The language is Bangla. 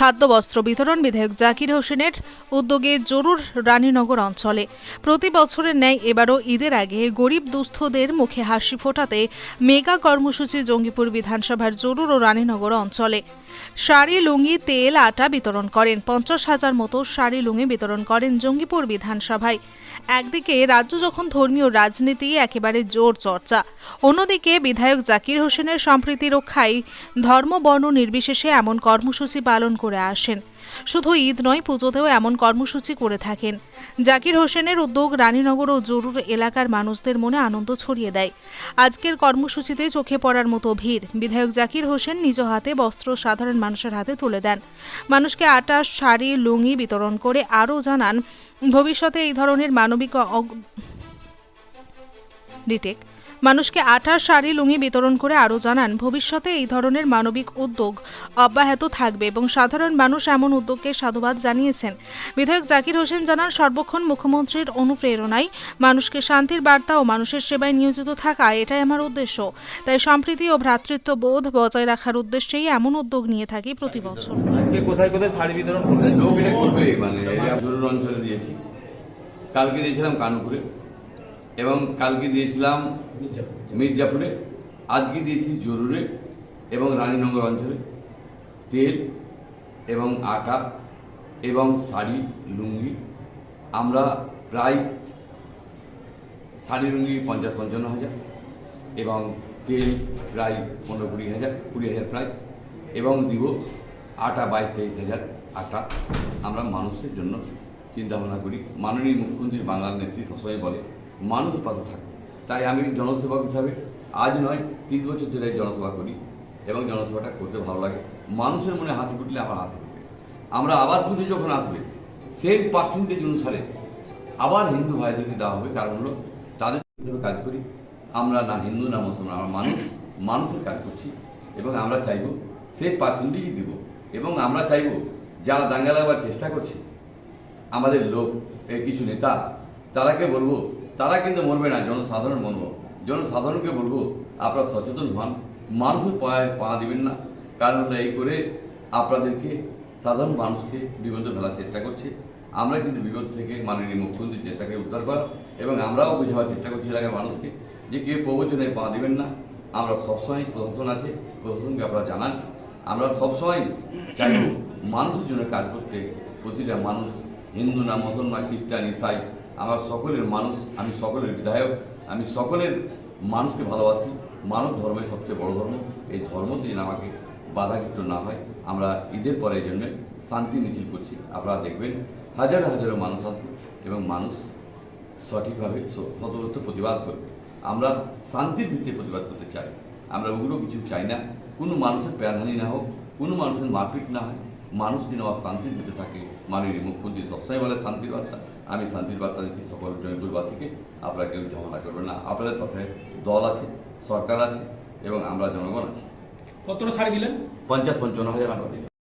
খাদ্য, বস্ত্র বিতরণ বিধায়ক জাকির হোসেনের উদ্যোগে জরুর রানীনগর অঞ্চলে। প্রতি বছরের ন্যায় এবারও ঈদের আগে গরিব দুস্থদের মুখে হাসি ফোটাতে মেগা কর্মসূচি জঙ্গিপুর বিধানসভার জরুর ও রানীনগর অঞ্চলে। শাড়ি, লুঙ্গি, তেল, আটা বিতরণ করেন। পঞ্চাশ হাজার মতো শাড়ি, লুঙ্গি বিতরণ করেন জঙ্গিপুর বিধানসভায়। একদিকে রাজ্য যখন ধর্মীয় রাজনীতি, একেবারে জোর চর্চা। অন্যদিকে বিধায়ক জাকির হোসেনের সম্প্রীতি রক্ষায় ধর্ম, বর্ণ নির্বিশেষে এমন কর্মসূচি পালন করে আসেন। শুধু ঈদ নয়, পুজোতেও এমন কর্মসূচি করে থাকেন। জাকির হোসেনের উদ্যোগ রানীনগর ও জরুর এলাকার মানুষদের মনে আনন্দ ছড়িয়ে দেয়। আজকের কর্মসূচিতে চোখে পড়ার মতো ভিড়। বিধায়ক জাকির হোসেন নিজ হাতে বস্ত্র সাধারণ মানুষের হাতে তুলে দেন। মানুষকে আটা শাড়ি, লুঙ্গি বিতরণ করে আরও জানান, ভবিষ্যতে এই ধরনের মানবিক ডিটেক মানুষকে আটা শাড়ি লুঙ্গি বিতরণ করে আরও জানান ভবিষ্যতে এই ধরনের মানবিক উদ্যোগ অব্যাহত থাকবে এবং সাধারণ মানুষ এমন উদ্যোগকে সাধুবাদ জানিয়েছেন। বিধায়ক জাকির হোসেন জানান সর্বক্ষণ মুখ্যমন্ত্রীর অনুপ্রেরণায় মানুষকে শান্তির বার্তা ও মানুষের সেবায় নিয়োজিত থাকা এটাই আমার উদ্দেশ্য। তাই সম্প্রীতি ও ভ্রাতৃত্ব বোধ বজায় রাখার উদ্দেশ্যেই এমন উদ্যোগ নিয়ে থাকি প্রতি বছর। আজকে কোথায় কোথায় শাড়ি বিতরণ করলেন লোক এটা করবে মানে জরুর অঞ্চলে দিয়েছি। কালকে দিয়েছিলাম কানপুরে। এবং কালকে দিয়েছিলাম মির্জাপুরে। আজকে দিয়েছি জরুরে এবং রানীনগর অঞ্চলে। তেল এবং আটা এবং শাড়ি লুঙ্গি। আমরা প্রায় শাড়ি লুঙ্গি পঞ্চাশ পঞ্চান্ন হাজার এবং তেল প্রায় পনেরো কুড়ি হাজার কুড়ি হাজার প্রায়। এবং দিব আটা বাইশ তেইশ হাজার আটা। আমরা মানুষের জন্য চিন্তা ভাবনা করি। মাননীয় মুখ্যমন্ত্রী বাংলার নেত্রী সবসময় বলে মানুষ পাশে থাকে। তাই আমি জনসেবক হিসাবে আজ নয়, তিরিশ বছর ধরে জনসেবা করি এবং জনসেবাটা করতে ভালো লাগে। মানুষের মনে হাসি ফুটলে আমার হাসি ফুটবে আমরা আবার পুজো যখন আসবে সেম পার্সেন্টেজ অনুসারে আবার হিন্দু ভাইদেরকে দেওয়া হবে। কারণ হলো তাদের হিসেবে কাজ করি। আমরা না হিন্দু, না মুসলমান, আমরা মানুষ, মানুষের কাজ করছি এবং আমরা চাইব সেই পার্সেন্টেজই দিব। এবং আমরা চাইব যারা দাঙ্গা লাগাবার চেষ্টা করছে, আমাদের লোক, এই কিছু নেতা, তারাকে বলব তারা কিন্তু মরবে না, জনসাধারণ মরবো। জনসাধারণকে বলব, আপনারা সচেতন হন, মানুষের পায়ে পা দিবেন না। কারণ এই করে আপনাদেরকে, সাধারণ মানুষকে বিপদে ফেলার চেষ্টা করছে। আমরা কিন্তু বিপদ থেকে মাননীয় মুখ্যমন্ত্রীর চেষ্টাকে উদ্ধার করা এবং আমরাও বুঝাবার চেষ্টা করছি এলাকার মানুষকে যে কেউ প্রবচনে পা দিবেন না। আমরা সবসময় প্রশাসন আছে, প্রশাসনকে আপনারা জানান। আমরা সবসময় চাইব মানুষের জন্য কাজ করতে। প্রতিটা মানুষ হিন্দু না মুসলমান, খ্রিস্টান, ইসাই আমার সকলের মানুষ, আমি সকলের বিধায়ক, আমি সকলের মানুষকে ভালোবাসি। মানব ধর্মের সবচেয়ে বড় ধর্ম। এই ধর্ম যেন আমাকে বাধাযুক্ত না হয়, আমরা ঈদের পরে এই জন্য শান্তি মিছিল করছি। আপনারা দেখবেন হাজার হাজারো মানুষ আসবে এবং মানুষ সঠিকভাবে শতবর্ষ প্রতিবাদ করবে। আমরা শান্তির ভিত্তিতে প্রতিবাদ করতে চাই। আমরা ওগুলো কিছু চাই না। কোনো মানুষের প্রাণহানি না হোক, কোনো মানুষের মারপিট না হয়। মানুষ যেন আমার শান্তির ভিতরে থাকে মাননীয় মুখ্যমন্ত্রী সবসময় বলে শান্তির বার্তা। আমি শান্তির বার্তা দিচ্ছি সকল জয়পুরবাসীকে আপনারা কেউ ঝামেলা করবেন না। আপনাদের পক্ষে দল আছে সরকার আছে এবং আমরা জনগণ আছি। কতটা শাড়ি দিলেন? পঞ্চাশ পঞ্চান্ন হাজার আমরা